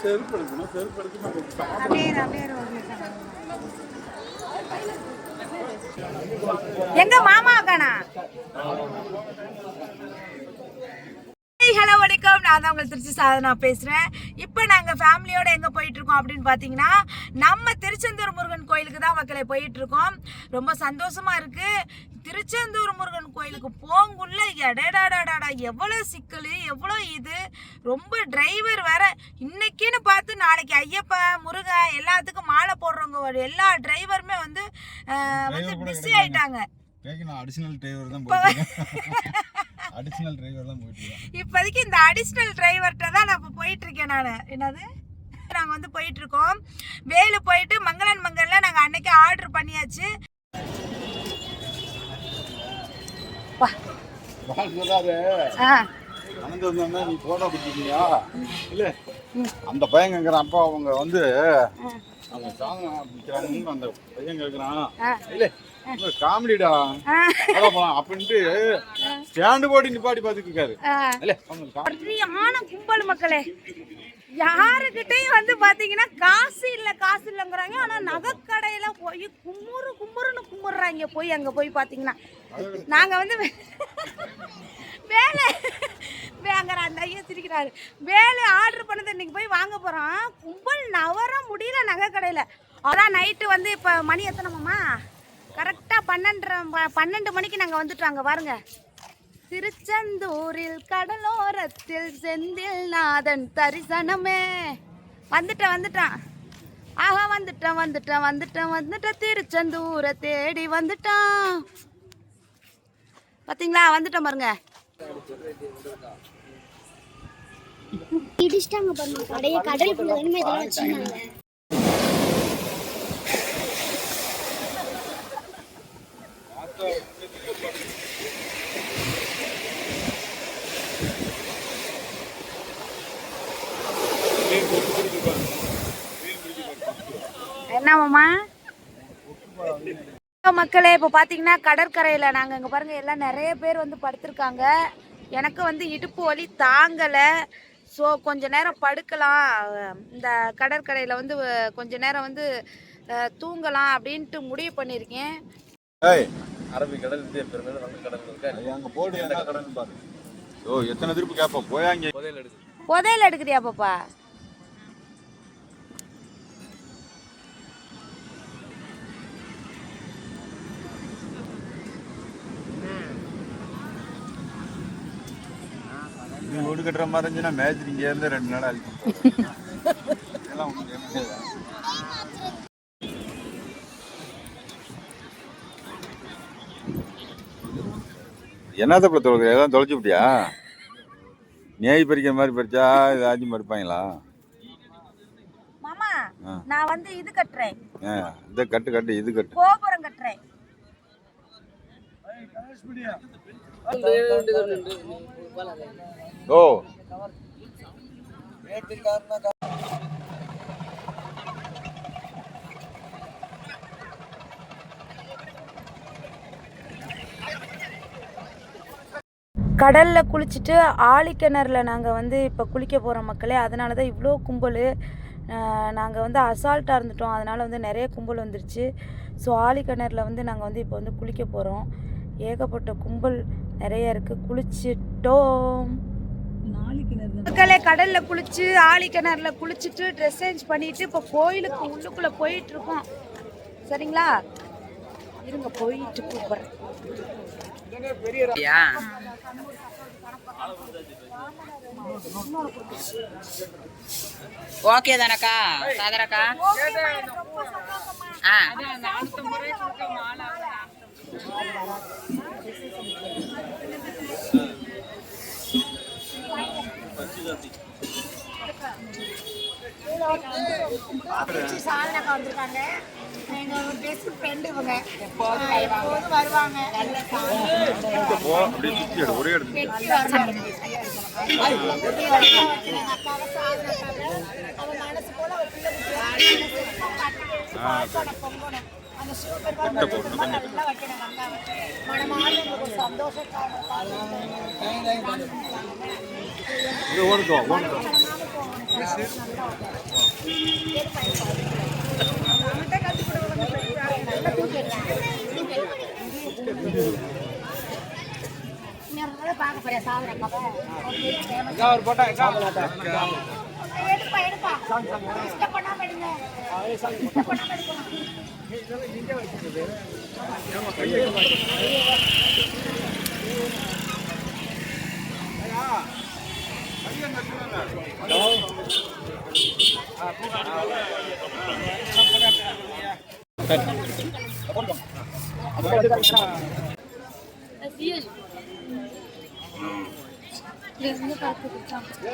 செருப்பு எடுக்கணும் செருப்பு எங்க மாமா அக்கானா வணக்கம். நான் தான் உங்கள் திருச்சி சாதனா பேசுகிறேன் இப்போ நாங்கள் ஃபேமிலியோட எங்கே போயிட்டு இருக்கோம் அப்படின்னு பார்த்தீங்கன்னா நம்ம திருச்செந்தூர் முருகன் கோயிலுக்கு தான் மக்களை போயிட்டு இருக்கோம் ரொம்ப சந்தோஷமா இருக்கு. திருச்செந்தூர் முருகன் கோயிலுக்கு போங்குள்ள எடடாடாடா எவ்வளோ சிக்கல் எவ்வளோ இது. ரொம்ப டிரைவர் வேற. இன்னைக்குன்னு பார்த்து நாளைக்கு ஐயப்பன் முருகன் எல்லாத்துக்கும் மாலை போடுறவங்க ஒரு எல்லா டிரைவருமே வந்து வந்து பிஸி. ஆயிட்டாங்க. நான் அடிஷனல் டிரைவர் தான் அடிஷனல் டிரைவர் தான் போயிட்டு இருக்கேன். இப்போதைக்கு இந்த அடிஷ்னல் டிரைவர்கிட்ட தான் நான் இப்போ போயிட்டு இருக்கேன் நான். என்னது? நாங்கள் வந்து போயிட்டு இருக்கோம் வேலு போயிட்டு மங்களன் மங்கல்ல நாங்கள் அன்னைக்கு ஆர்டர் பண்ணியாச்சு. நீ போட்டோ பிடிச்சிருக்கியா இல்ல. அந்த பையன் கேட்குறான் அப்பா அவங்க வந்து பிடிக்கிறாங்கன்னு அந்த பையன் கேட்குறான். இல்ல. காமெடிடா. அப்படின்ட்டு ஸ்டாண்டு போட்டு நிப்பாட்டி கும்பல் மக்களே. யாருக்கிட்டையும் வந்து பாத்தீங்கன்னா காசு இல்ல காசு இல்லைங்கிறாங்க. ஆனா நகைக்கடையில போய் குமுறு குமுறுன்னு குமுறுறாங்க. போய் அங்க போய் பாத்தீங்கன்னா நாங்க வந்து வே- வேலை. வேங்கிற அந்த ஐயா சிரிக்கிறாரு. வேலை ஆர்டர் பண்ணதை இன்னைக்கு போய் வாங்க போறோம். கும்பல் நவர முடியல நகைக்கடையில. அதான் நைட்டு வந்து இப்ப மணி எத்தனைமாம்மா கரெக்டாக பன்னெண்டரை ப- பன்னெண்டு மணிக்கு நாங்கள் வந்துட்டோம் அங்கே பாருங்க. திருச்செந்தூரில் கடலோரத்தில் செந்தில் நாதன் தரிசனமே. வந்துட்டேன் வந்துட்டான் ஆஹா வந்துட்டான் வந்துட்டான் வந்துட்டான் வந்துட்டான் திருச்செந்தூரை தேடி வந்துட்டான் பார்த்தீங்களா வந்துட்டோம் பாருங்க. இடிச்சிட்டாங்க பாருங்க. கடையை கடலுக்குள்ள இதெல்லாம் வச்சிருந்தாங்க. என்னமாம்மா? மக்களே இப்போ பார்த்தீங்கன்னா கடற்கரையில் நாங்கள் இங்கே பாருங்கள் எல்லாம் நிறைய பேர் வந்து படுத்திருக்காங்க. எனக்கு வந்து இடுப்பு வலி தாங்கலை. ஸோ கொஞ்ச நேரம் படுக்கலாம். இந்த கடற்கரையில் வந்து கொஞ்ச நேரம் வந்து தூங்கலாம் அப்படின்ட்டு முடிவு பண்ணியிருக்கேன். அரபிக்கடல் இந்திய பெருங்கடல் வங்கக்கடல் இருக்கா? அங்க போடு என்ன கடன்னு பாரு. ஓ எத்தனை திருப்பு கேட்போம் போயாங்க புதையல் எடுக்குது புதையல் எடுக்கிறியா பாப்பா? நீ வீடு கட்டுற மாதிரி இருந்துச்சுன்னா மேட்ச் இங்கே இருந்து ரெண்டு நாள் அழிச்சு இதெல்லாம் உங்களுக்கு என்னத்தை இப்போ தொலைக்கிற ஏதாவது தொலைச்சு விட்டியா நேய் பறிக்கிற மாதிரி பறிச்சா ஏதாச்சும் பறிப்பாங்களா மாமா. நான் வந்து இது கட்டுறேன் இதை கட்டு கட்டு இது கட்டு கோபுரம் கட்டுறேன் ஓ கடல்ல குளிச்சுட்டு ஆழிக்கிணறுல நாங்கள் வந்து இப்போ குளிக்க போகிறோம் மக்களே அதனால தான் இவ்வளோ கும்பல் நாங்கள் வந்து அசால்ட்டாக இருந்துட்டோம். அதனால் வந்து நிறைய கும்பல் வந்துருச்சு. ஸோ ஆழிக்கிணறுல வந்து நாங்கள் வந்து இப்போ வந்து குளிக்க போகிறோம் ஏகப்பட்ட கும்பல் நிறைய இருக்குது குளிச்சிட்டோம். மக்களே கடல்ல குளிச்சு ஆழிக்கிணறுல குளிச்சுட்டு ட்ரெஸ் சேஞ்ச் பண்ணிட்டு இப்போ கோயிலுக்கு உள்ளுக்குள்ள போயிட்டு இருக்கோம். சரிங்களா? இருங்க போயிட்டு கூப்பிட்றேன். ஓகே தானக்கா சாதரக்கா? ஆ. சாதனக்கா வந்திருக்காங்க. எங்க பெஸ்ட் ஃப்ரெண்டு இவங்க. எப்போதும் வருவாங்க. ஒரே மனசு போல ஒரு பிள்ளை பொங்கணும் அந்த சிவபெருமான் நல்லா வைக்கணும் நல்லா ஒரு ஒரு போட்டா ஓடுதோம் எடுப்பா எடுப்பா எடுங்க எடுக்கணும்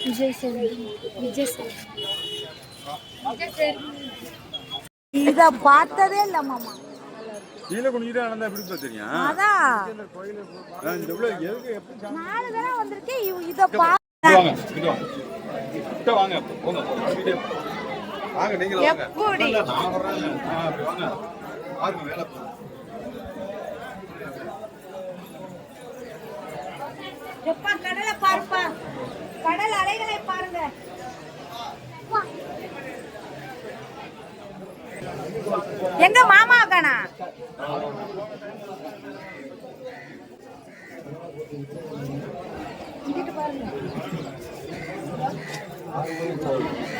விஜய் விஜய் இதை பார்த்ததே இல்லை மாமா. கீழே குனிஞ்சிட்டு நடந்தா எப்படி தெரியும்? அதான். இந்த எதுக்கு எப்படி நாலு தடவை வந்திருக்கு இவ- இதை எப்படி? எப்பா கடலை பாருப்பா. கடல் அலைகளை பாருங்க. எங்க மாமா காணா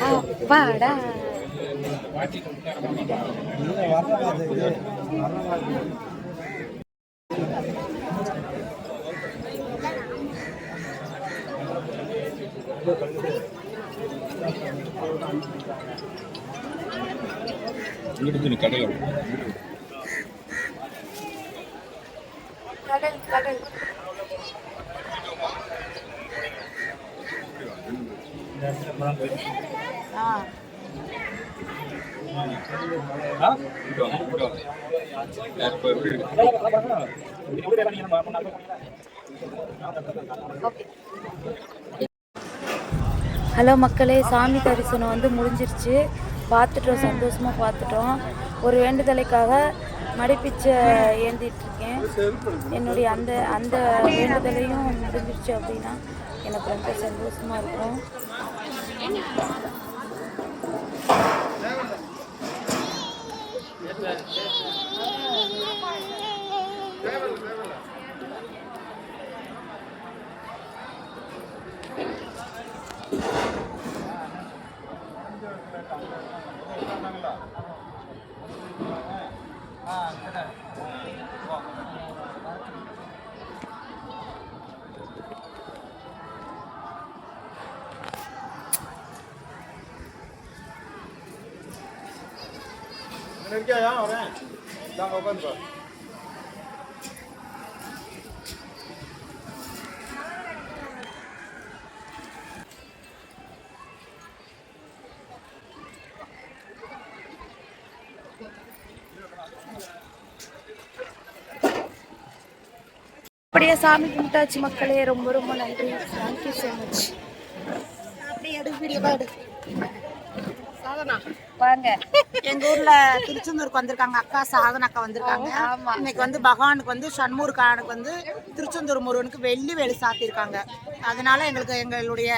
அப்பாடா இங்கிட்டு கடையில் கடல் கடல் ஆ இங்கிட்டு வாங்க இங்கிட்டு வாங்க இப்போ எப்படி இருக்கு ஹலோ மக்களே சாமி தரிசனம் வந்து முடிஞ்சிருச்சு. பார்த்துட்டோம் சந்தோஷமாக பார்த்துட்டோம். ஒரு வேண்டுதலைக்காக மடிப்பிச்சை ஏந்திட்டு இருக்கேன் என்னுடைய அந்த அந்த வேண்டுதலையும் முடிஞ்சிருச்சு அப்படின்னா எனக்கு ரொம்ப சந்தோஷமாக இருக்கும். Devil, devil. Devil, devil. வரேன் நாங்கள் உட்காந்து அப்படியே சாமி கும்பிட்டாச்சு மக்களே. ரொம்ப ரொம்ப நன்றி. தேங்க்யூ ஸோ மச் அப்படியே எடு எடு. வாங்க எங்க ஊர்ல திருச்செந்தூருக்கு வந்திருக்காங்க. அக்கா சாதன அக்கா வந்திருக்காங்க இன்னைக்கு வந்து பகவானுக்கு வந்து சண்முருக்கானுக்கு வந்து திருச்செந்தூர் முருகனுக்கு வெள்ளி வேலி சாத்தியிருக்காங்க. அதனால எங்களுக்கு எங்களுடைய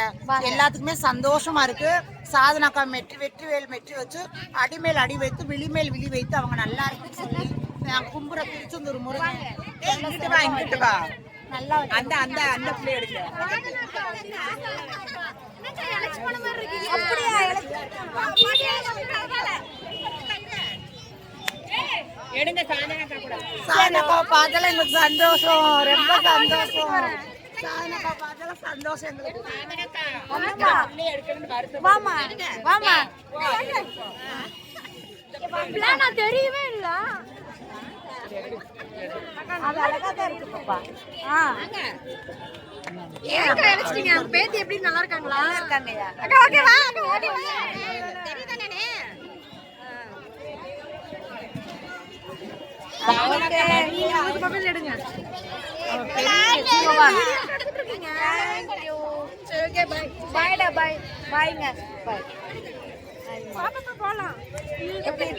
எல்லாத்துக்குமே சந்தோஷமா இருக்கு. சாதன அக்கா மெற்றி வெற்றி வேல் மெற்றி வச்சு அடிமேல் அடி வைத்து விழிமேல் விழி வைத்து அவங்க நல்லா இருக்குன்னு சொல்லி நான் கும்புற திருச்செந்தூர் முருகன். ஏய், இங்கிட்டு வா இங்கிட்டு வா. நல்லா அந்த அந்த அந்த பிள்ளை எடுக்க சாதனக்கா பார்த்தால எங்களுக்கு சந்தோஷம் ரொம்ப சந்தோஷம் பார்த்தால சந்தோஷம் எங்களுக்கு வாமா வாமா நான் தெரியவே இல்ல அது அழகா தான் இருக்கு பாப்பா. ஆ. ஏன் நினைச்சிட்டீங்க பேத்தி எப்படி? நல்லா இருக்காங்களா? இருக்காங்கய்யா. அக்கா ஓகே வா அக்கா ஓடி வா. தெரியுதானே மொபைல் எடுங்க. எடுத்துட்டு இருக்கீங்க சரி ஓகே பை பாய்டா பாய் பாய்ங்க பாய் போலாம். எப்படி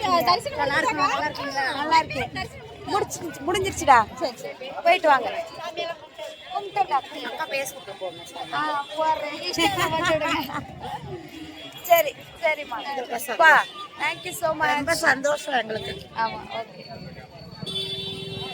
நல்லா இருக்கு முடிச்சு முடிஞ்சிருச்சுடா. சரி சரி. போயிட்டு வாங்க. சரி சரிம்மா. தேங்க்யூ ஸோ மச் ரொம்ப சந்தோஷம் எங்களுக்கு. ஆமாம் ஓகே